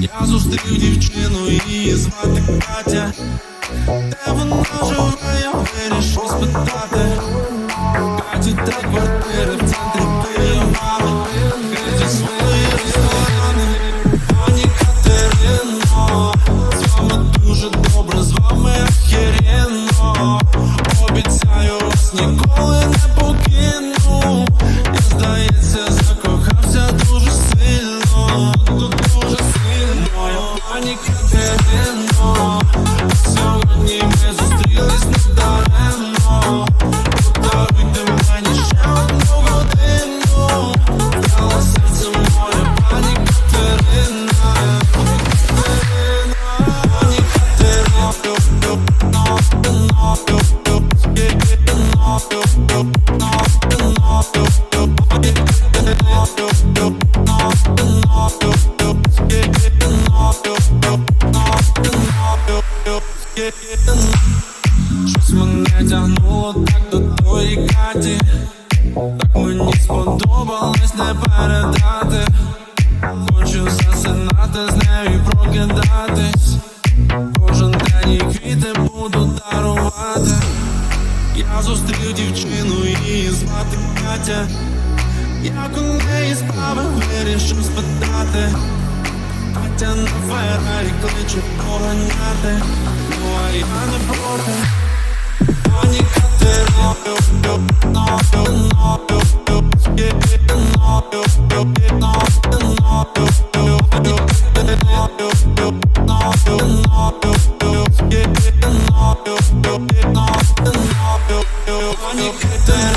Я зустрів дівчину, її звати Катя. Де вона живе, я вирішив спитати. Щось мене тягнуло так до тої Каті. Так мені сподобалось не передати. Хочу засинати з нею і Кожен день їй квіти буду я зустрів дівчину її звати Катя. Я коли неї справи вирішив спитати. Катя на феррарі кличе поганяти. Ну а я не проти. Пані Катерина, Money could